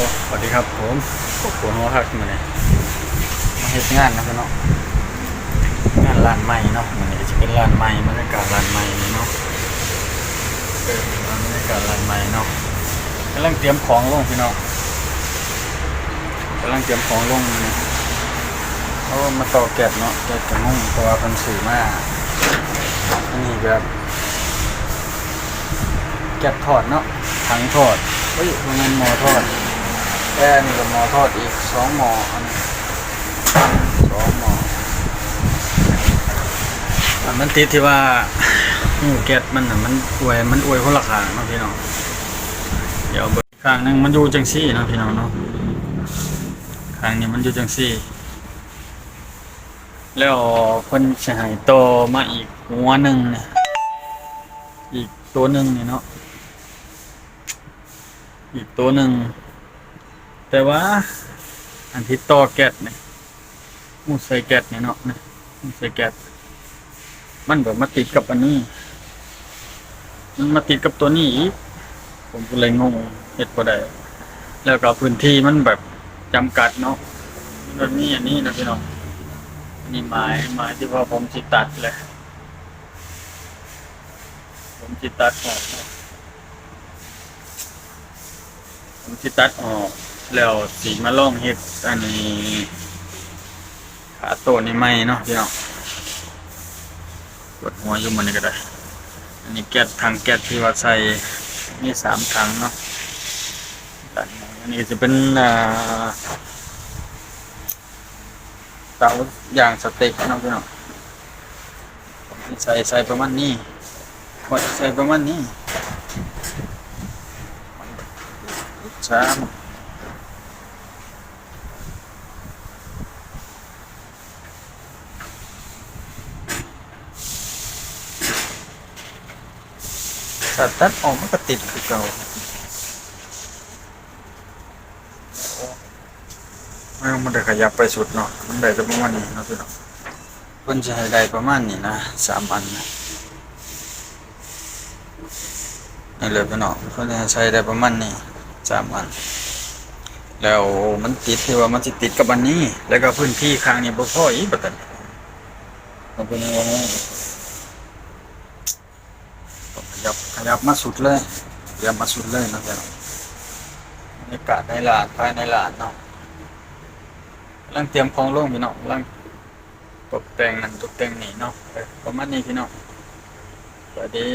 สวัสดีครับผมปวดหัวครับมาเนี่ยมาเฮ็ดงานนะพี่น้องงานร้านใหม่เนาะมันนี้จะเป็นร้านใหม่บรรยากาศร้านใหม่เนาะเออบรรยากาศร้านใหม่เนาะกำลังเตรียมของลงพี่น้องกำลังเตรียมของลงมาเนี่เขามาต่อแกะเนาะแกะกระมุ่งเพราะว่าคนสื่อมากอันนี้แบบแกะทอดเนาะถังทอดเฮ้ยมันหมอทอด แค่นี่ก็หมอทอดอีกสองหมออันนี้สองหมออันมันติดที่ว่าหูแก๊สมันน่ะมันอวยมันอวยคนละขางเนาะพี่น้องเดี๋ยวเบิดข้างหนึงมันอยู่จังซี่เนาะพี่น้องเนาะข้างนี้มันอยู่จังซี่ แล้วเพิ่นจะให้โตมาอีกหัวหนึ่งเนี่ยอีกตัวหนึ่งนี่เนาะอีกตัวหนึ่ง แต่ว่า อันที่ต่อแก๊สเนี่ยมูใส่แก๊สเนี่ยเนาะเนี่ยมูใส่แก๊สมันแบบมาติดกับอันนี้ มันมาติดกับตัวนี้อีกผมก็เลยงงเหตุผลใดแล้วก็พื้นที่มันแบบจำกัดเนาะมันมีอันนี้นะพี่น้องนี่ไม้ไม้ที่ว่าผมจิตัดเลย ผมจิตัดออกเนาะ ผมสิตัดออกแล้วสีมาล่องเฮ็ดอันนี้ ขาโตนี่ไม่เนาะพี่น้องกดหัวอยู่มันนี่ก็ได้ อันนี้แก๊สทางแก๊สที่ว่าใส่มีสามถังเนาะอันนี้จะเป็นอ่าเตาอย่างสเต็กเนาะพี่น้องใส่ใส่ประมาณนี้กดใส่ประมาณนี้ สามถ้าตัดออกมันก็ติดคือเก่าไม่ต้องมันได้ขยับไปสุดเนาะมันได้แต่ประมาณนี้นะพี่น้องเพิ่นจะให้ได้ประมาณนี้นะสามอันนะนี่เลยพี่น้องเพิ่นจะให้ใช้ได้ประมาณนี้ สามอัน แล้วมันติดที่ว่ามันสิติดกับอันนี้ แล้วก็พื้นที่ข้างนี้บ่พออีกบัดนั้นมันเป็นว่าต้องขยับขยับมาสุดเลยขยับมาสุดเลยนะพี่น้องบรรยากาศในร้านภายในร้านเนาะกำลังเตรียมของลงพี่น้องกำลังตกแต่งนั่นตกแต่งนี่เนาะเออประมาณนี้พี่น้องสวัสดี